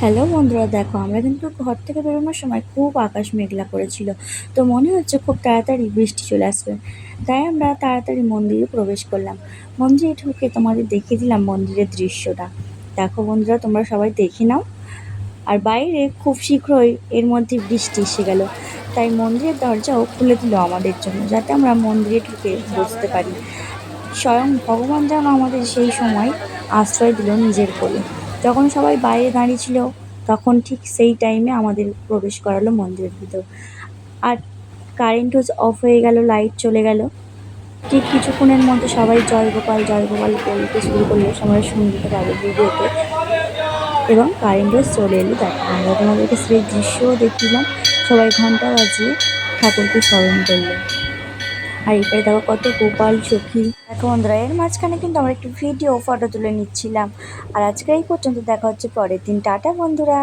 Hello বন্ধুরা, দেখো আমরা কিন্তু ঘর থেকে বেরোনোর সময় খুব আকাশ মেঘলা করেছিল। তো মনে হচ্ছে খুব তাড়াতাড়ি বৃষ্টি চলে আসবে। তাই আমরা তাড়াতাড়ি মন্দিরে প্রবেশ করলাম। মন্দিরে ঢুকে তোমাদের দেখিয়ে দিলাম মন্দিরের দৃশ্যটা। দেখো বন্ধুরা, তোমরা সবাই দেখে নাও। আর বাইরে খুব শীঘ্রই এর মধ্যে বৃষ্টি এসে গেল। তাই মন্দিরের দরজাও খুলে দিল আমাদের জন্য, যাতে আমরা মন্দিরে ঢুকে বসতে পারি। স্বয়ং ভগবান যেন আমাদের সেই সময় আশ্রয় দিল নিজের কোলে। যখন সবাই বাইরে দাঁড়িয়ে ছিল, তখন ঠিক সেই টাইমে আমাদের প্রবেশ করালো মন্দিরের ভিতর। আর কারেন্ট হোজ অফ হয়ে গেল লাইট চলে গেল। ঠিক কিছুক্ষণের মধ্যে সবাই জয় গোপাল জয় গোপাল বলতে শুরু করল সবাই সংগীত পাবে ভিডিওতে এবং কারেন্টও চলে এলো দেখো। আমরা তোমাদেরকে সেই দৃশ্যও দেখছিলাম সবাই ঘণ্টা বাজিয়ে ঠাকুরকে স্মরণ করল। আর এখানে দেখো কত গোপাল, সখী। দেখো বন্ধুরা, এর মাঝখানে কিন্তু আমরা একটু ভিডিও ফটো তুলে নিচ্ছিলাম। আর আজকে এই পর্যন্ত দেখা হচ্ছে পরের দিন। টাটা বন্ধুরা।